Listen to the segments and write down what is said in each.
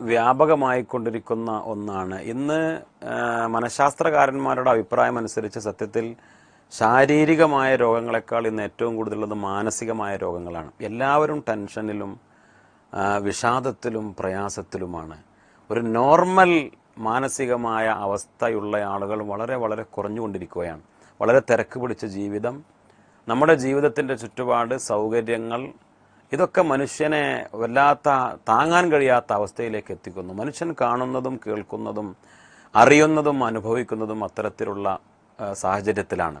വ്യാപകമായിക്കൊണ്ടിരിക്കുന്ന ഒന്നാണ്. ഇന്ന് മനഃശാസ്ത്രകാരന്മാരുടെ അഭിപ്രായം അനുസരിച്ച് സത്യത്തിൽ ശാരീരികമായ രോഗങ്ങളെക്കാൾ ഇന്ന് ഏറ്റവും കൂടുതലുള്ളത് മാനസികമായ രോഗങ്ങളാണ്. എല്ലാവരും ടെൻഷനിലും വിഷാദത്തിലും പ്രയാസത്തിലുമാണ്. ഒരു നോർമൽ മാനസികമായ അവസ്ഥയുള്ള ആളുകൾ വളരെ വളരെ കുറഞ്ഞുകൊണ്ടിരിക്കുകയാണ്. വളരെ തിരക്ക് പിടിച്ച ജീവിതം. നമ്മുടെ ജീവിതത്തിന്റെ ചുറ്റുപാട് സൗകര്യങ്ങൾ ഇതൊക്കെ മനുഷ്യനെ വല്ലാത്ത താങ്ങാൻ കഴിയാത്ത അവസ്ഥയിലേക്ക് എത്തിക്കുന്നു. മനുഷ്യൻ കാണുന്നതും കേൾക്കുന്നതും അറിയുന്നതും അനുഭവിക്കുന്നതും അത്തരത്തിലുള്ള സാഹചര്യത്തിലാണ്.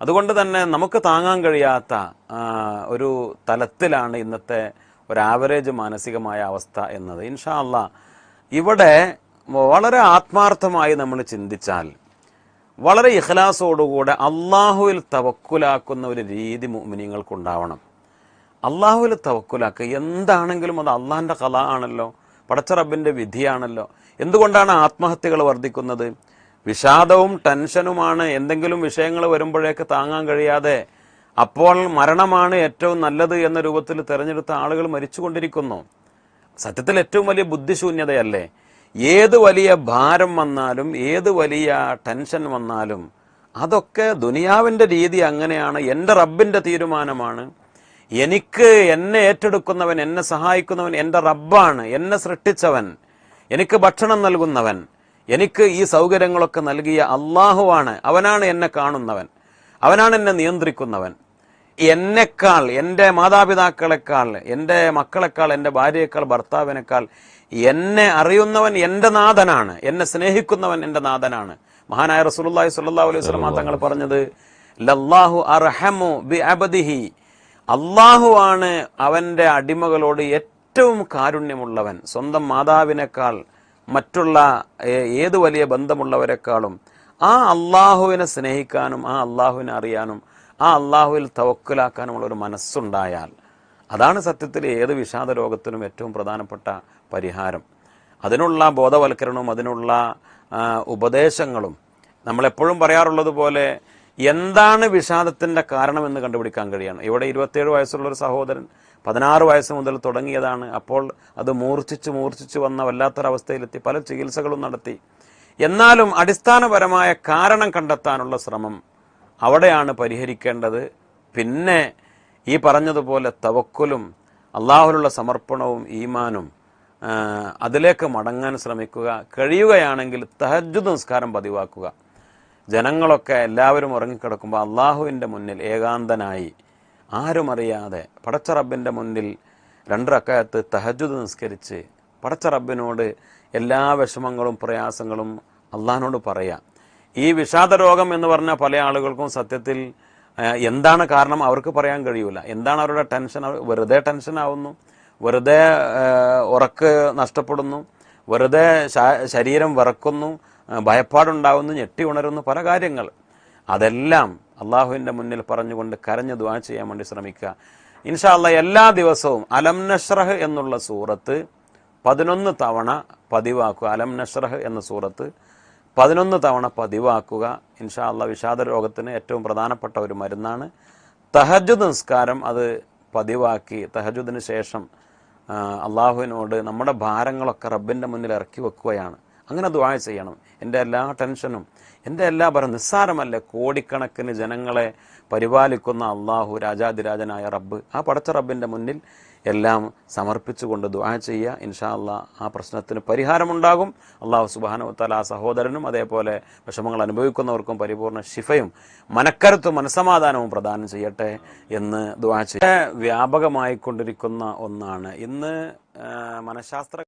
അതുകൊണ്ട് തന്നെ നമുക്ക് താങ്ങാൻ കഴിയാത്ത ഒരു തലത്തിലാണ് ഇന്നത്തെ ഒരു ആവറേജ് മാനസികമായ അവസ്ഥ എന്നത്. ഇൻഷാ അല്ല ഇവിടെ വളരെ ആത്മാർത്ഥമായി നമ്മൾ ചിന്തിച്ചാൽ വളരെ ഇഖലാസോടുകൂടെ അള്ളാഹുവിൽ തവക്കുലാക്കുന്ന ഒരു രീതി മുഅ്മിനീങ്ങൾക്കുണ്ടാവണം. അള്ളാഹുവിൽ തവക്കുലാക്കുക. എന്താണെങ്കിലും അത് അള്ളാഹിന്റെ കല ആണല്ലോ. പടച്ച റബ്ബിന്റെ വിധിയാണല്ലോ. എന്തുകൊണ്ടാണ് ആത്മഹത്യകൾ വർദ്ധിക്കുന്നത്? വിഷാദവും ടെൻഷനുമാണ്. എന്തെങ്കിലും വിഷയങ്ങൾ വരുമ്പോഴേക്ക് താങ്ങാൻ കഴിയാതെ അപ്പോൾ മരണമാണ് ഏറ്റവും നല്ലത് എന്ന രൂപത്തിൽ തിരഞ്ഞെടുത്ത ആളുകൾ മരിച്ചുകൊണ്ടിരിക്കുന്നു. സത്യത്തിൽ ഏറ്റവും വലിയ ബുദ്ധിശൂന്യതയല്ലേ? ഏത് വലിയ ഭാരം വന്നാലും ഏത് വലിയ ടെൻഷൻ വന്നാലും അതൊക്കെ ദുനിയാവിന്റെ രീതി അങ്ങനെയാണ്. എന്റെ റബ്ബിന്റെ തീരുമാനമാണ്. എനിക്ക് എന്നെ ഏറ്റെടുക്കുന്നവൻ എന്നെ സഹായിക്കുന്നവൻ എന്റെ റബ്ബാണ് എന്നെ സൃഷ്ടിച്ചവൻ എനിക്ക് ഭക്ഷണം നൽകുന്നവൻ എനിക്ക് ഈ സൗകര്യങ്ങളൊക്കെ നൽകിയ അള്ളാഹുവാണ് അവനാണ് എന്നെ കാണുന്നവൻ അവനാണ് എന്നെ നിയന്ത്രിക്കുന്നവൻ. എന്നെക്കാൾ എന്റെ മാതാപിതാക്കളെക്കാൾ എന്റെ മക്കളെക്കാൾ എന്റെ ഭാര്യയെക്കാൾ ഭർത്താവിനേക്കാൾ എന്നെ അറിയുന്നവൻ എന്റെ നാഥനാണ് എന്നെ സ്നേഹിക്കുന്നവൻ എന്റെ നാഥനാണ്. മഹാനായ റസൂലുള്ളാഹി സ്വല്ലല്ലാഹു അലൈഹി വസല്ലം തങ്ങൾ പറഞ്ഞത് ലല്ലാഹു അർഹമു ബി അബദിഹി അള്ളാഹുവാണ് അവന്റെ അടിമകളോട് ഏറ്റവും കാരുണ്യമുള്ളവൻ. സ്വന്തം മാതാവിനേക്കാൾ മറ്റുള്ള ഏതു വലിയ ബന്ധമുള്ളവരെക്കാളും ആ അള്ളാഹുവിനെ സ്നേഹിക്കാനും ആ അള്ളാഹുവിനെ അറിയാനും ആ അള്ളാഹുവിൽ തവക്കിലാക്കാനുമുള്ള ഒരു മനസ്സുണ്ടായാൽ അതാണ് സത്യത്തിൽ ഏത് വിഷാദ രോഗത്തിനും ഏറ്റവും പ്രധാനപ്പെട്ട പരിഹാരം. അതിനുള്ള ബോധവൽക്കരണവും അതിനുള്ള ഉപദേശങ്ങളും നമ്മളെപ്പോഴും പറയാറുള്ളത് പോലെ എന്താണ് വിഷാദത്തിന്റെ കാരണമെന്ന് കണ്ടുപിടിക്കാൻ കഴിയണം? ഇവിടെ ഇരുപത്തേഴ് വയസ്സുള്ള ഒരു സഹോദരൻ പതിനാറ് വയസ്സ് മുതൽ തുടങ്ങിയതാണ്. അപ്പോൾ അത് മൂർച്ഛിച്ച് മൂർച്ഛിച്ച് വന്ന വല്ലാത്തൊരവസ്ഥയിലെത്തി പല ചികിത്സകളും നടത്തി. എന്നാലും അടിസ്ഥാനപരമായ കാരണം കണ്ടെത്താനുള്ള ശ്രമം അവിടെയാണ് പരിഹരിക്കേണ്ടത്. പിന്നെ ഈ പറഞ്ഞതുപോലെ തവക്കുലും അള്ളാഹുലുള്ള സമർപ്പണവും ഈമാനും അതിലേക്ക് മടങ്ങാൻ ശ്രമിക്കുക. കഴിയുകയാണെങ്കിൽ തഹജ്ജുദ് നിസ്കാരം പതിവാക്കുക. ജനങ്ങളൊക്കെ എല്ലാവരും ഉറങ്ങിക്കിടക്കുമ്പോൾ അള്ളാഹുവിന്റെ മുന്നിൽ ഏകാന്തനായി. ആരും അറിയാതെ പടച്ച റബ്ബിന്റെ മുന്നിൽ രണ്ട് തഹജുദ് നിസ്കരിച്ച് പടച്ച റബ്ബിനോട് എല്ലാ വിഷമങ്ങളും പ്രയാസങ്ങളും അള്ളാഹിനോട് പറയാം. ഈ വിഷാദ രോഗം എന്ന് പറഞ്ഞ പല ആളുകൾക്കും സത്യത്തിൽ എന്താണ് കാരണം അവർക്ക് പറയാൻ കഴിയൂല. എന്താണ് അവരുടെ ടെൻഷൻ? വെറുതെ ടെൻഷൻ ആവുന്നു വെറുതെ ഉറക്ക് നഷ്ടപ്പെടുന്നു വെറുതെ ശരീരം വിറക്കുന്നു ഭയപ്പാടുണ്ടാവുന്നു ഞെട്ടി ഉണരുന്നു പല കാര്യങ്ങൾ. അതെല്ലാം അള്ളാഹുവിന്റെ മുന്നിൽ പറഞ്ഞുകൊണ്ട് കരഞ്ഞ് ദ്വാ ചെയ്യാൻ വേണ്ടി ശ്രമിക്കുക. ഇൻഷാ അല്ലാ എല്ലാ ദിവസവും അലം നഷ്റഹ് എന്നുള്ള സൂറത്ത് പതിനൊന്ന് തവണ പതിവാക്കുക. അലം നഷ്റഹ് എന്ന സൂറത്ത് പതിനൊന്ന് തവണ പതിവാക്കുക. ഇൻഷാ അല്ലാ വിഷാദ രോഗത്തിന് ഏറ്റവും പ്രധാനപ്പെട്ട ഒരു മരുന്നാണ്. തഹജുദ് നിസ്കാരം അത് പതിവാക്കി. തഹജുദിന് ശേഷം അള്ളാഹുവിനോട് നമ്മുടെ ഭാരങ്ങളൊക്കെ റബ്ബിന്റെ മുന്നിൽ ഇറക്കി വെക്കുകയാണ്. അങ്ങനെ ദുആ ചെയ്യണം. എന്റെ എല്ലാ ടെൻഷനും എന്റെ എല്ലാ ഭാരം നിസ്സാരമല്ല? കോടിക്കണക്കിന് ജനങ്ങളെ പരിപാലിക്കുന്ന അള്ളാഹു രാജാതിരാജനായ റബ്ബ്. ആ പടച്ച റബ്ബിന്റെ മുന്നിൽ എല്ലാം സമർപ്പിച്ചുകൊണ്ട് ദുആ ചെയ്യുക. ഇൻഷാ അള്ളാ ആ പ്രശ്നത്തിന് പരിഹാരമുണ്ടാകും. അള്ളാഹു സുബാനുത്തല ആ സഹോദരനും അതേപോലെ വിഷമങ്ങൾ അനുഭവിക്കുന്നവർക്കും പരിപൂർണ ശിഫയും മനക്കരുത്തും മനസമാധാനവും പ്രദാനം ചെയ്യട്ടെ എന്ന് ദുആ ചെയ്യുക. വ്യാപകമായിക്കൊണ്ടിരിക്കുന്ന ഒന്നാണ്. ഇന്ന് മനഃശാസ്ത്ര